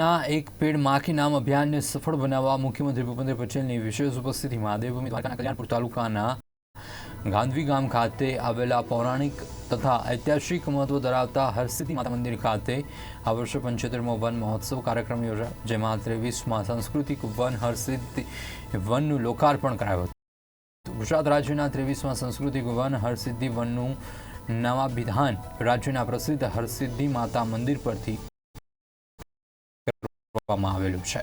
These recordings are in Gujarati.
ના, એક પેડ માખી નામ અભિયાનને સફળ બનાવવા મુખ્યમંત્રી ભૂપેન્દ્ર પટેલની વિશેષ ઉપસ્થિતિમાં દેવભૂમિ દ્વારકાના કલ્યાણપુર તાલુકાના ગાંધવી ગામ ખાતે આવેલા પૌરાણિક તથા ઐતિહાસિક મહત્વ ધરાવતા હરસિદ્ધિ માતા મંદિર ખાતે આ વર્ષે પંચોતેરમો વન મહોત્સવ કાર્યક્રમ યોજાયો, જેમાં ત્રેવીસમાં સાંસ્કૃતિક વન હરસિદ્ધિ વનનું લોકાર્પણ કરાયું હતું. ગુજરાત રાજ્યના ત્રેવીસમાં સંસ્કૃતિક વન હરસિદ્ધિ વનનું નવા વિધાન રાજ્યના પ્રસિદ્ધ હરસિદ્ધિ માતા મંદિર પરથી કરવામાં આવેલું છે.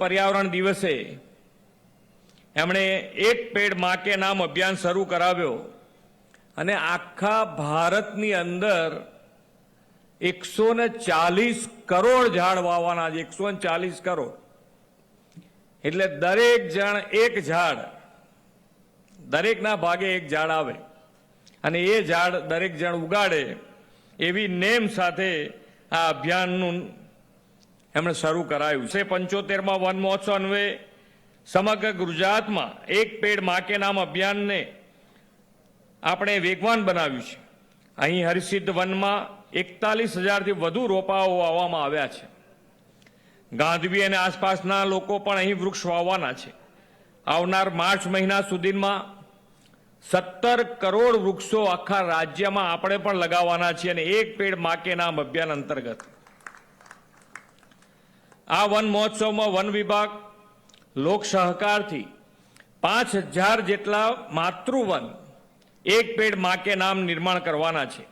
પર્યાવરણ દિવસે એમણે એક પેડમાં કે નામ અભિયાન શરૂ કરાવ્યો અને આખા ભારતની અંદર એકસો ને ચાલીસ કરોડ ઝાડ વાવવાના છે, એકસો ને ચાલીસ કરોડ. એટલે દરેક જણ એક ઝાડ, દરેકના ભાગે એક ઝાડ આવે અને એ ઝાડ દરેક જણ ઉગાડે એવી નેમ સાથે આ અભિયાનનું એમણે શરૂ કરાયું છે. પંચોતેરમાં વન મહોત્સવ અન્વયે સમગ્ર ગુજરાતમાં એક પેડ માકે નામ અભિયાનને આપણે વેગવાન બનાવ્યું છે. અહીં હરિસિદ્ધ વનમાં એકતાલીસ હજારથી વધુ રોપાઓ વાવવામાં આવ્યા છે. ગાંધવી અને આસપાસના લોકો પણ અહીં વૃક્ષ વાવવાના છે. આવનાર માર્ચ મહિના સુધીમાં સત્તર કરોડ વૃક્ષો આખા રાજ્યમાં આપણે પણ લગાવવાના છીએ અને એક પેડ માકે નામ અભિયાન અંતર્ગત. આ વન મહોત્સવમાં વન વિભાગ, લોક સહકારથી પાંચ હજાર જેટલા માતૃવન એક પેડમાં કે નામ નિર્માણ કરવાના છે.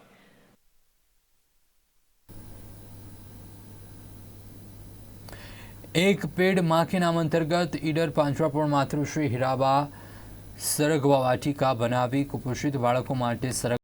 એક પેડમાં નામ અંતર્ગત ઈડર પાંચવાપોળ માતૃશ્રી હીરાબા સરગવા વાટિકા બનાવી કુપોષિત બાળકો માટે સરગ